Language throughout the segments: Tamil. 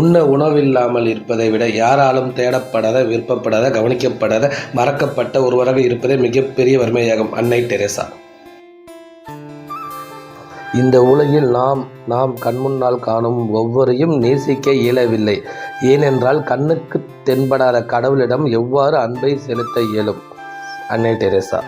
உண்ண உணவில்லாமல் இருப்பதை விட யாராலும் தேடப்படாத விருப்பப்படாத கவனிக்கப்படாத மறக்கப்பட்ட ஒருவராக இருப்பதே மிகப்பெரிய வறுமையாகும். அன்னை டெரேசா இந்த உலகில் நாம் நாம் கண்முன்னால் காணும் ஒவ்வொரையும் நேசிக்க இயலவில்லை. ஏனென்றால் கண்ணுக்கு தென்படாத கடவுளிடம் எவ்வாறு அன்பை செலுத்த இயலும்? அன்னை டெரேசா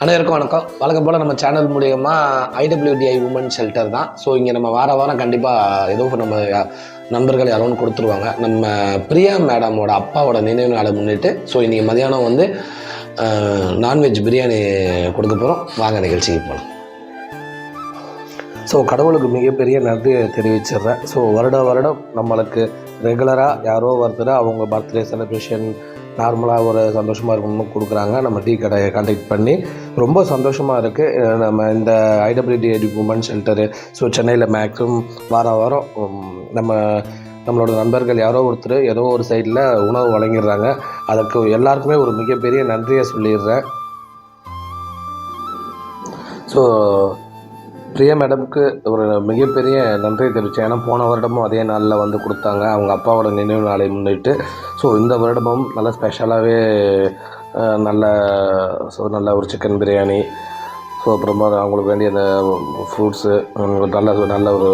அனைவருக்கும் வணக்கம். வழக்கம் போல் நம்ம சேனல் மூலியமாக ஐடபிள்யூடிஐ உமன் ஷெல்டர் தான். ஸோ இங்கே நம்ம வார வாரம் கண்டிப்பாக ஏதோ நம்ம யா- நண்பர்கள் யாரும் கொடுத்துருவாங்க. நம்ம பிரியா மேடமோட அப்பாவோட நினைவு நாளை முன்னிட்டு ஸோ இன்றைக்கி மதியானம் வந்து நான்வெஜ் பிரியாணி கொடுக்க போகிறோம் வாங்க நிகழ்ச்சிக்கு போகலாம் ஸோ கடவுளுக்கு மிகப்பெரிய நன்றியை தெரிவிச்சிடுறேன். ஸோ வருட வருடம் நம்மளுக்கு ரெகுலராக யாரோ ஒருத்தர் அவங்க பர்த்டே செலிப்ரேஷன் நார்மலாக ஒரு சந்தோஷமாக இருக்கணும்னு கொடுக்குறாங்க. நம்ம டீ கடையை கான்டாக்ட் பண்ணி ரொம்ப சந்தோஷமாக இருக்குது நம்ம இந்த ஐடபிள்யூடிஐடி உமன் ஷெல்டரு ஸோ சென்னையில் மேக்ஸிமம் வார வாரம் நம்ம நம்மளோட நண்பர்கள் யாரோ ஒருத்தர் ஏதோ ஒரு சைடில் உணவு வழங்கிடுறாங்க. அதுக்கு எல்லாருக்குமே ஒரு மிகப்பெரிய நன்றியை சொல்லிடுறேன். ஸோ பிரியா மேடம்க்கு ஒரு மிகப்பெரிய நன்றி தெரிவித்தேன் ஏன்னா போன வருடமும் அதே நாளில் வந்து கொடுத்தாங்க. அவங்க அப்பாவோட நினைவு நாளை முன்னிட்டு. ஸோ இந்த வருடமும் நல்ல ஸ்பெஷலாகவே நல்ல ஸோ நல்ல ஒரு சிக்கன் பிரியாணி. ஸோ அப்புறமா அவங்களுக்கு வேண்டிய அந்த ஃப்ரூட்ஸு நல்ல நல்ல ஒரு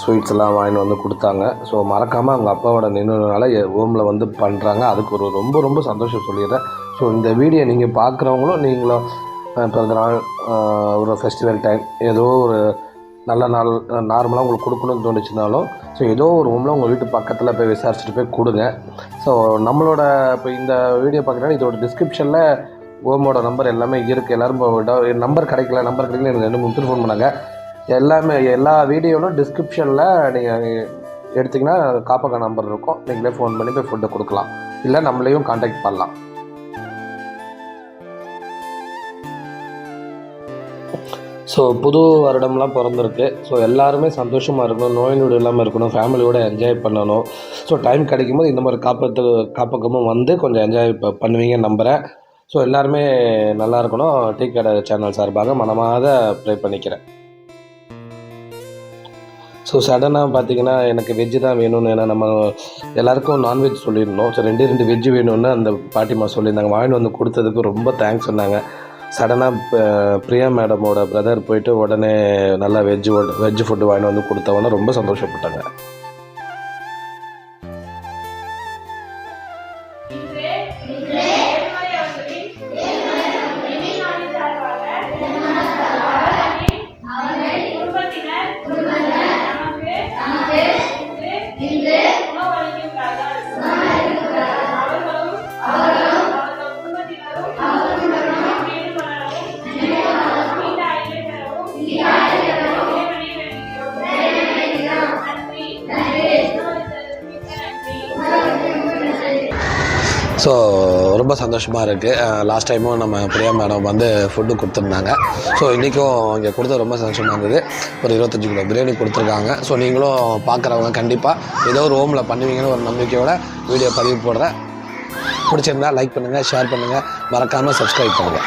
ஸ்வீட்ஸ்லாம் வாங்கிட்டு வந்து கொடுத்தாங்க. ஸோ மறக்காமல் அவங்க அப்பாவோட நினைவுனால ரூமில் வந்து பண்ணுறாங்க அதுக்கு ஒரு ரொம்ப ரொம்ப சந்தோஷம் சொல்லிடுறேன். ஸோ இந்த வீடியோ நீங்கள் பார்க்குறவங்களும் நீங்களும் பிறந்தநாள் பிறந்த நாள் ஒரு ஃபெஸ்டிவல் டைம் ஏதோ ஒரு நல்ல நாள் நார்மலாக உங்களுக்கு கொடுக்கணும்னு தோணுச்சுனாலும் ஸோ ஏதோ ஒரு ரூமில் உங்கள் வீட்டு பக்கத்தில் போய் விசாரிச்சுட்டு போய் கொடுங்க. ஸோ நம்மளோட இப்போ இந்த வீடியோ பார்க்குறேன்னா இதோட டிஸ்கிரிப்ஷனில் ஓமோட நம்பர் எல்லாமே இருக்குது எல்லோரும் நம்பர் கிடைக்கல நம்பர் கிடைக்கல எனக்கு ரெண்டு மூணு பேர் ஃபோன் பண்ணாங்க. எல்லாமே எல்லா வீடியோவிலும் டிஸ்கிரிப்ஷனில் நீங்கள் எடுத்திங்கன்னா காப்பக நம்பர் இருக்கும். நீங்களே ஃபோன் பண்ணி போய் ஃபுட்டை கொடுக்கலாம். இல்லை நம்மளையும் காண்டாக்ட் பண்ணலாம். ஸோ புது வருடம்லாம் பிறந்திருக்கு. ஸோ எல்லாருமே சந்தோஷமாக இருக்கணும் நோய் நொடி இல்லாமல் இருக்கணும் ஃபேமிலியோடு என்ஜாய் பண்ணணும். ஸோ டைம் கிடைக்கும்போது இந்த மாதிரி காப்பத்து காப்பகமும் வந்து கொஞ்சம் என்ஜாய் ப பண்ணுவீங்கன்னு நம்புகிறேன் ஸோ எல்லாருமே நல்லா இருக்கணும். டீ கடை சேனல் சார்பாக மனமாக ப்ரே பண்ணிக்கிறேன். ஸோ சடனாக பார்த்தீங்கன்னா எனக்கு வெஜ்ஜு தான் வேணும்னு ஏன்னா நம்ம எல்லாருக்கும் நான்வெஜ் சொல்லியிருந்தோம். ஸோ ரெண்டு ரெண்டு வெஜ்ஜு வேணும்னு அந்த பாட்டிமா சொல்லியிருந்தாங்க. வாங்கிட்டு வந்து கொடுத்ததுக்கு ரொம்ப தேங்க்ஸ் சொன்னாங்க. சடனாக பிரியா மேடமோட பிரதர் போயிட்டு உடனே நல்லா வெஜ்ஜு வெஜ்ஜு ஃபுட்டு வாங்கிட்டு வந்து கொடுத்தவொடனே ரொம்ப சந்தோஷப்பட்டாங்க. ஸோ ரொம்ப சந்தோஷமாக இருக்குது லாஸ்ட் டைமும் நம்ம பிரியா மேடம் வந்து ஃபுட்டு கொடுத்துருந்தாங்க. ஸோ இன்றைக்கும் இங்கே கொடுத்தது ரொம்ப சந்தோஷமாக இருந்தது. ஒரு இருபத்தஞ்சி கிலோ பிரியாணி கொடுத்துருக்காங்க. ஸோ நீங்களும் பார்க்குறவங்க கண்டிப்பாக ஏதோ ஒரு ஹோமில் பண்ணுவீங்கன்னு ஒரு நம்பிக்கையோட வீடியோ பதிவு போடுறேன். பிடிச்சிருந்தா லைக் பண்ணுங்கள் ஷேர் பண்ணுங்கள் மறக்காமல் சப்ஸ்கிரைப் பண்ணுங்கள்